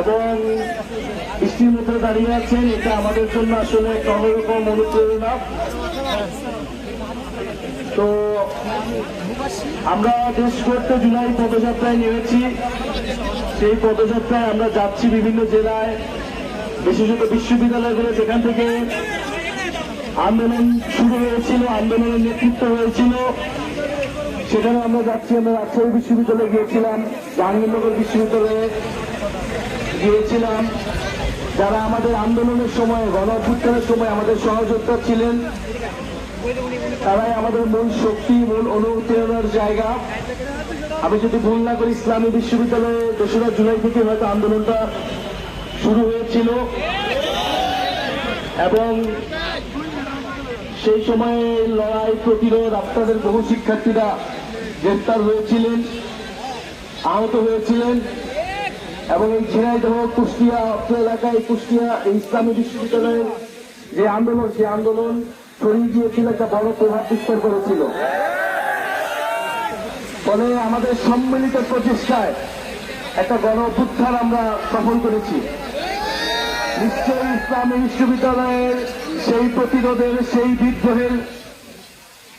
এবং বৃষ্টির মধ্যে দাঁড়িয়ে আছেন, এটা আমাদের জন্য আসলে একটা অন্যরকম অনুপ্রেরণা। তো আমরা দেশ করতে জুলাই পদযাত্রায় নেমেছি। সেই পদযাত্রায় আমরা যাচ্ছি বিভিন্ন জেলায়, বিশেষত বিশ্ববিদ্যালয়গুলো, যেখান থেকে আন্দোলন শুরু হয়েছিল, আন্দোলনের নেতৃত্ব হয়েছিল। সেখানে আমরা যাচ্ছি, আমরা রাজশাহী বিশ্ববিদ্যালয়ে গিয়েছিলাম, জাহাঙ্গীরনগর বিশ্ববিদ্যালয়ে। গিয়েছিলাম যারা আমাদের আন্দোলনের সময় গণ সময় আমাদের সহযোদ্ধা ছিলেন, তারাই আমাদের মূল শক্তি, মূল অনুপ্রেরণার জায়গা। আমি যদি ভুল না করি, ইসলামী বিশ্ববিদ্যালয়ে দোসরা জুলাই থেকে হয়তো আন্দোলনটা শুরু হয়েছিল। এবং সেই সময়ে লড়াই, প্রতিরোধ, আপনাদের বহু শিক্ষার্থীরা গ্রেফতার হয়েছিলেন, আহত হয়েছিলেন। এবং এই ঝিনাইদহ, কুষ্টিয়া, অত্র এলাকায় কুষ্টিয়া ইসলামী বিশ্ববিদ্যালয়ের যে আন্দোলন, সেই আন্দোলন ছড়িয়ে গিয়েছিল একটা বড় প্রভাব বিস্তার করেছিল। ফলে আমাদের সম্মিলিত প্রচেষ্টায় একটা গণ অভ্যুত্থান আমরা সফল করেছি। নিশ্চয়ই ইসলামী বিশ্ববিদ্যালয়ের সেই প্রতিরোধের, সেই বিদ্রোহের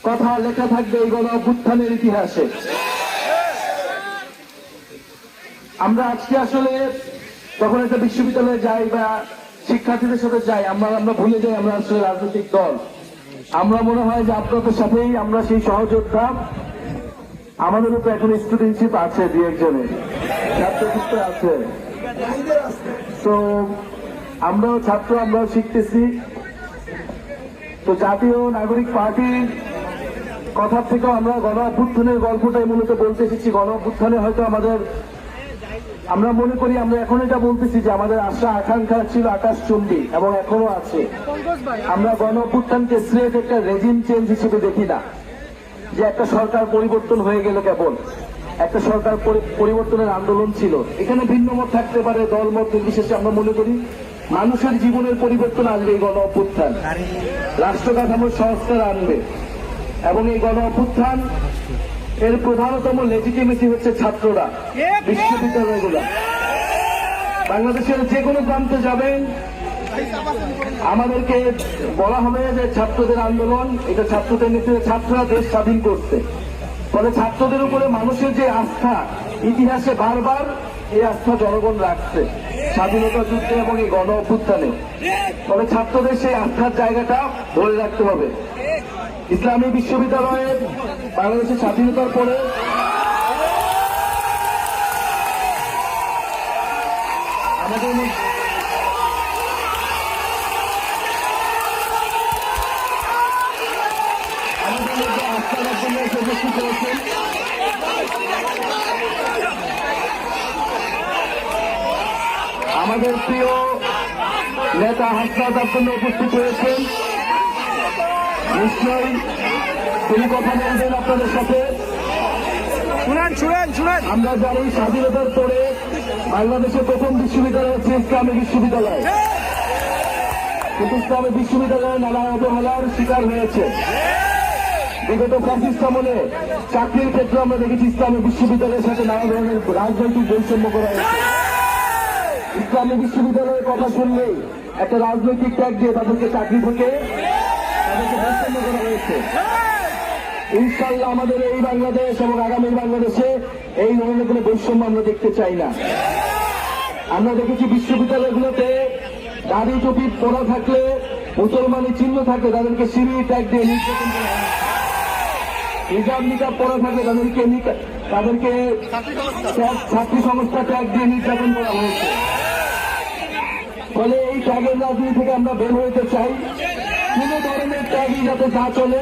কথা লেখা থাকবে এই গণ অভ্যুত্থানের ইতিহাসে। আমরা আজকে আসলে যখন একটা বিশ্ববিদ্যালয়ে যাই বা শিক্ষার্থীদের সাথে যাই, আমরা আমরা ভুলে যাই আমরা আসলে রাজনৈতিক দল। আমরা মনে হয় যে আপনাদের সাথেই আমরা সেই সহযোদ্ধা। আমাদের উপরে এখন স্টুডেন্টশিপ আছে দু ছাত্রশিক্ষা আছে। তো আমরাও ছাত্র, আমরাও শিখতেছি। তো জাতীয় নাগরিক পার্টির কথার থেকেও আমরা গণ অভ্যুত্থানের গল্পটাই মূলত বলতে এসেছি। গণ অভ্যুত্থানে হয়তো আমাদের আমরা মনে করি আমরা এখন এটা বলতেছি যে আমাদের আশা আকাঙ্ক্ষা ছিল আকাশ চুম্বি এবং এখনও আছে। আমরা গণ অভ্যুত্থানকে স্রেফ একটা রেজিম চেঞ্জ হিসেবে দেখি না যে একটা সরকার পরিবর্তন হয়ে গেল কেবল। একটা সরকার পরিবর্তনের আন্দোলন ছিল। এখানে ভিন্ন মত থাকতে পারে দল মত নির্বিশেষে আমরা মনে করি মানুষের জীবনের পরিবর্তন আনবে এই গণ অভ্যুত্থান রাষ্ট্র কাঠামোর সংস্কার আনবে এবং এই গণ অভ্যুত্থান এর প্রধানতম লেজিটিমেসি হচ্ছে ছাত্ররা বিশ্ববিদ্যালয়গুলো। বাংলাদেশের যে কোনো প্রান্তে যাবেন আমাদেরকে বলা হবে যে ছাত্রদের আন্দোলন এটা ছাত্রদের নেতৃত্বে ছাত্ররা দেশ স্বাধীন করছে ফলে ছাত্রদের উপরে মানুষের যে আস্থা ইতিহাসে বারবার এই আস্থা জনগণ রাখছে স্বাধীনতা যুদ্ধে এবং এই গণ অভ্যুত্থানে ফলে ছাত্রদের সেই আস্থার জায়গাটা ধরে রাখতে হবে। ইসলামী বিশ্ববিদ্যালয়ে বাংলাদেশের স্বাধীনতার পরে আমাদের আমাদের প্রিয় নেতা হাসনাত আব্দুল্লাহ উপস্থিত হয়েছেন। নিশ্চয়ই। তিনি কথা বলবেন আপনাদের সাথে। শুনেন শুনেন শুনেন। আমরা জানি স্বাধীনতার পরে বাংলাদেশের প্রথম বিশ্ববিদ্যালয় হচ্ছে ইসলামী বিশ্ববিদ্যালয়। কিন্তু ইসলামী বিশ্ববিদ্যালয়ে নানা অবহেলার শিকার হয়েছে। বিগত ফ্যাসিস্ট আমলে চাকরির ক্ষেত্রে আমরা দেখেছি ইসলামী বিশ্ববিদ্যালয়ের সাথে নানা ধরনের রাজনৈতিক বৈষম্য করা হয়েছে। ইসলামী বিশ্ববিদ্যালয়ের কথা শুনলেই একটা রাজনৈতিক ট্যাগ দিয়ে তাদেরকে চাকরি থেকে ইনশাল্লাহ আমাদের এই বাংলাদেশ এবং আগামী বাংলাদেশে এই ধরনের কোনো বৈষম্য আমরা দেখতে চাই না। আমরা দেখেছি বিশ্ববিদ্যালয়গুলোতে দাড়ি টুপি পড়া থাকলে মুসলমানি চিহ্ন থাকলে তাদেরকে সিঁড়ি, ট্যাগ দিয়ে নির্যাতন করা হিজাব নিকাব পড়া থাকলে তাদেরকে তাদেরকে ছাত্রী সংস্থা ট্যাগ দিয়ে নির্যাতন করা হয়েছে। ফলে এই ট্যাগের রাজনীতি থেকে আমরা বের হইতে চাই। কোন ধরনের ট্যাগই যাতে না চলে,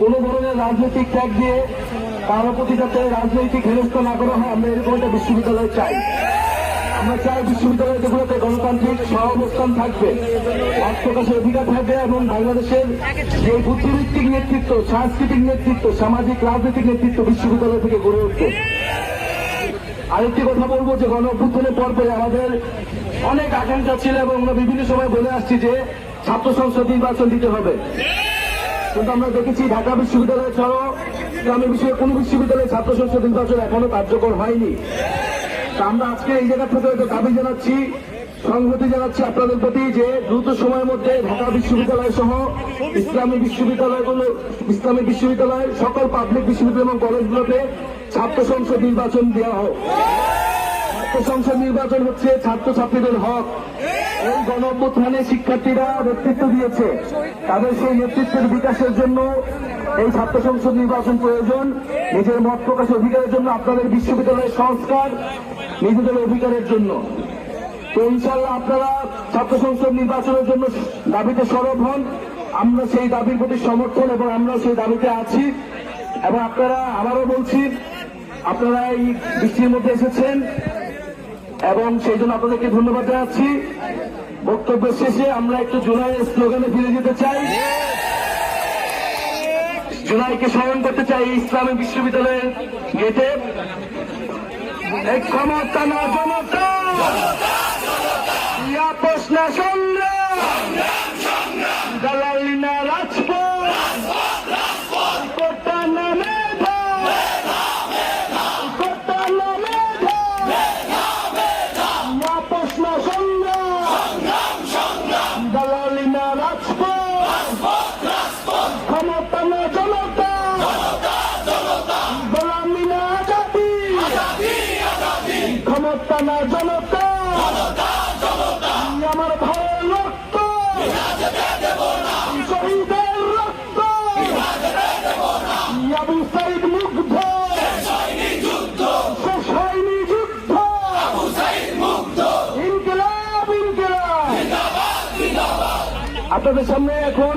কোন ধরনের রাজনৈতিক ট্যাগ দিয়ে কারও প্রতি যাতে রাজনৈতিক হেনস্থ না করা হয়, আমরা এরকম একটা বিশ্ববিদ্যালয় চাই। আমরা চাই বিশ্ববিদ্যালয়গুলোতে গণতান্ত্রিক সহাবস্থান থাকবে মত প্রকাশের অধিকার থাকবে এবং বাংলাদেশের যে বুদ্ধিভিত্তিক নেতৃত্ব, সাংস্কৃতিক নেতৃত্ব, সামাজিক রাজনৈতিক নেতৃত্ব বিশ্ববিদ্যালয় থেকে গড়ে উঠবে। আরেকটি কথা বলব যে গণ অভ্যুত্থানের পর পরে আমাদের অনেক আকাঙ্ক্ষা ছিল এবং আমরা বিভিন্ন সময় বলে আসছি যে ছাত্র সংসদ নির্বাচন দিতে হবে। কিন্তু আমরা দেখেছি ঢাকা বিশ্ববিদ্যালয় ছাড়াও ইসলামী বিষয়ে কোন বিশ্ববিদ্যালয়ে ছাত্র সংসদ নির্বাচন এখনও কার্যকর হয়নি। আমরা আজকে এই জায়গা থেকে একটা দাবি জানাচ্ছি, সংহতি জানাচ্ছি আপনাদের প্রতি যে দ্রুত সময়ের মধ্যে ঢাকা বিশ্ববিদ্যালয় সহ ইসলামী বিশ্ববিদ্যালয়গুলো, ইসলামী বিশ্ববিদ্যালয় সকল পাবলিক বিশ্ববিদ্যালয় এবং কলেজগুলোতে ছাত্র সংসদ নির্বাচন দেওয়া হোক। ছাত্র সংসদ নির্বাচন হচ্ছে ছাত্রছাত্রীদের হক। এই গণ অভ্যুত্থানে শিক্ষার্থীরা নেতৃত্ব দিয়েছে। তাদের সেই নেতৃত্বের বিকাশের জন্য এই ছাত্র সংসদ নির্বাচন প্রয়োজন। নিজের মত প্রকাশের অধিকারের জন্য আপনাদের বিশ্ববিদ্যালয়ের সংস্কার নিজেদের অধিকারের জন্য। তো ইনশাল্লাহ আপনারা ছাত্র সংসদ নির্বাচনের জন্য দাবিতে সরব হন। আমরা সেই দাবির প্রতি সমর্থন এবং আমরা সেই দাবিতে আছি। এবং আপনারা আবারও বলছি, আপনারা এই বৃষ্টির মধ্যে এসেছেন এবং সেই জন্য আপনাদেরকে ধন্যবাদ জানাচ্ছি। বক্তব্য শেষে আমরা একটু জুলাইয়ের স্লোগানে ফিরে যেতে চাই। জুলাইকে স্মরণ করতে চাই ইসলামী বিশ্ববিদ্যালয়ের গেটে। ক্ষমতা না জনতা ক্ষমতা না জনতা! আমার ভাইয়ের মুগ্ধ! শেষ হয়নি যুদ্ধ! ইনকিলাব ইনকিলাব! আপনাদের সামনে এখন